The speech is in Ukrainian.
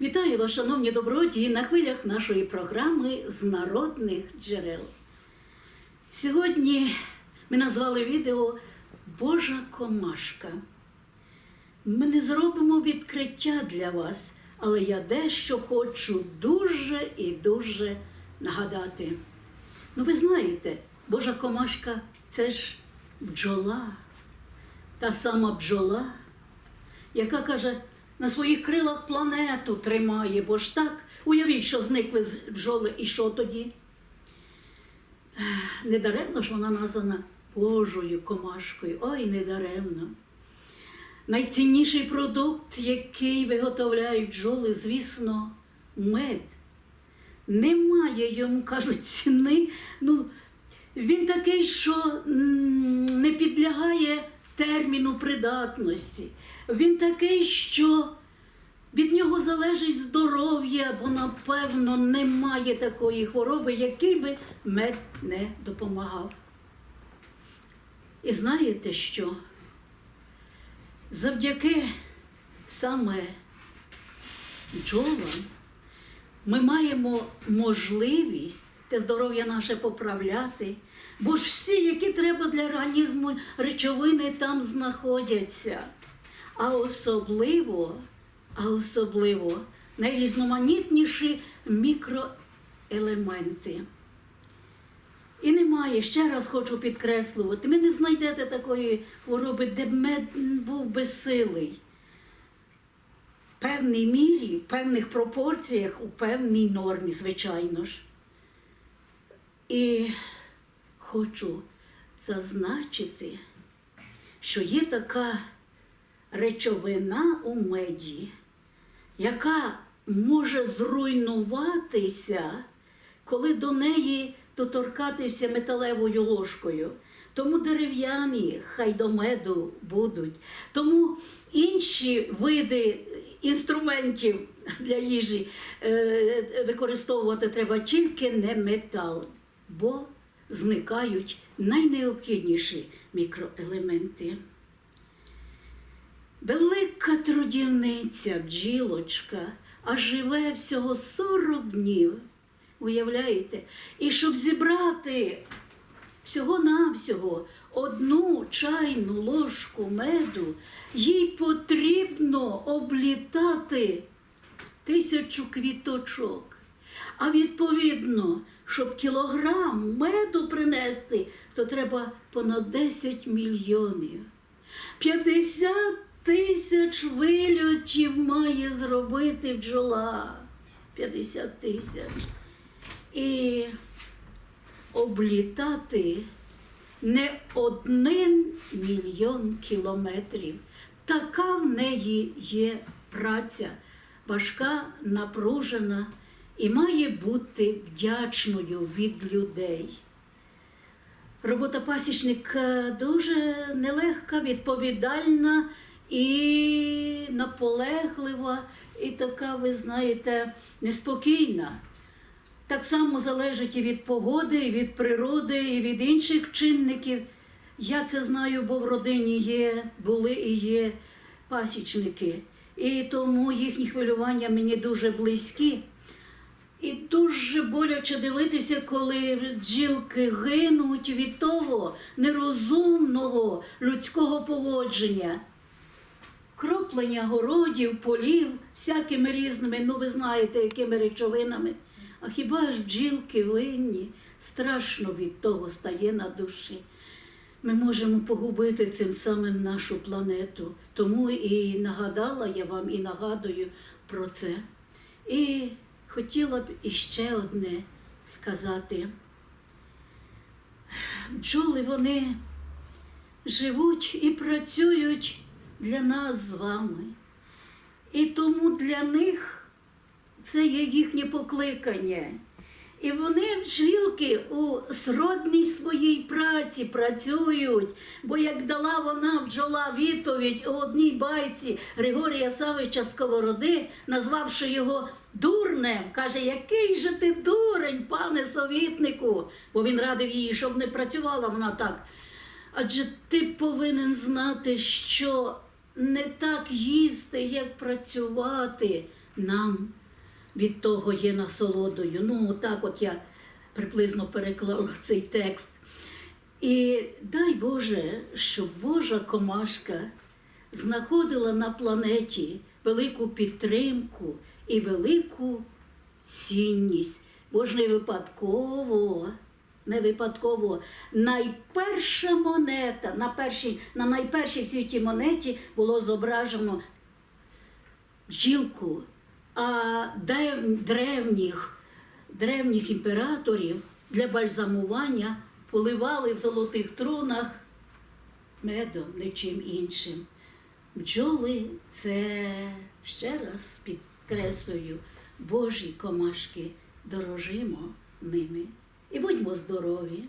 Вітаю вас, шановні добродії, на хвилях нашої програми з народних джерел. Сьогодні ми назвали відео Божа комашка. Ми не зробимо відкриття для вас, але я дещо хочу дуже і дуже нагадати. Ну, ви знаєте, Божа комашка це ж бджола, та сама бджола, яка каже, на своїх крилах планету тримає, бо ж так, уявіть, що зникли бджоли, і що тоді? Недаремно ж вона названа Божою комашкою. Ой, недаремно. Найцінніший продукт, який виготовляють бджоли, звісно, мед. Немає йому, кажуть, ціни. Ну, він такий, що не підлягає терміну придатності. Він такий, що від нього залежить здоров'я, бо, напевно, немає такої хвороби, який би мед не допомагав. І знаєте що? Завдяки саме бджолам ми маємо можливість те здоров'я наше поправляти, бо ж всі, які треба для організму речовини, там знаходяться. А особливо, а особливо найрізноманітніші мікроелементи. І немає, ще раз хочу підкреслювати, ви не знайдете такої хвороби, де мед був безсилий. В певній мірі, в певних пропорціях, у певній нормі, звичайно ж. І хочу зазначити, що є така речовина у меді, яка може зруйнуватися, коли до неї доторкатися металевою ложкою. Тому дерев'яні хай до меду будуть. Тому інші види інструментів для їжі е, використовувати треба тільки не метал, бо зникають найнеобхідніші мікроелементи. Велика трудівниця бджілочка, а живе всього 40 днів. Уявляєте? І щоб зібрати всього-навсього одну чайну ложку меду, їй потрібно облітати тисячу квіточок. А відповідно, щоб кілограм меду принести, то треба понад 10 мільйонів. 50 тисяч вильотів має зробити бджола. 50 тисяч. І облітати не один мільйон кілометрів. Така в неї є праця, важка, напружена і має бути вдячною від людей. Робота пасічника дуже нелегка, відповідальна і наполеглива, і така, ви знаєте, неспокійна. Так само залежить і від погоди, і від природи, і від інших чинників. Я це знаю, бо в родині є, були і є пасічники. І тому їхні хвилювання мені дуже близькі. І дуже боляче дивитися, коли бджілки гинуть від того нерозумного людського поводження. Кроплення городів, полів, всякими різними, ну ви знаєте, якими речовинами. А хіба ж бджілки винні? Страшно від того стає на душі. Ми можемо погубити цим самим нашу планету. Тому і нагадала я вам і нагадую про це. І хотіла б іще одне сказати. Бджоли вони живуть і працюють для нас з вами. І тому для них це є їхнє покликання. І вони бджілки у сродній своїй праці працюють, бо як дала вона бджола відповідь у одній байці Григорія Савича Сковороди, назвавши його дурнем, каже, який же ти дурень, пане совітнику, бо він радив їй, щоб не працювала вона так. Адже ти повинен знати, що не так їсти, як працювати нам від того є насолодою. Ну, так от я приблизно переклала цей текст. І дай Боже, щоб Божа комашка знаходила на планеті велику підтримку і велику цінність. Бо ж не випадково, не випадково найперша монета, на, першій, на найпершій в світі монеті було зображено бджілку, а древ- древніх, древніх імператорів для бальзамування поливали в золотих трунах медом, нічим іншим. Бджоли це ще раз підкреслюю, Божі комашки, дорожимо ними і будьмо здорові.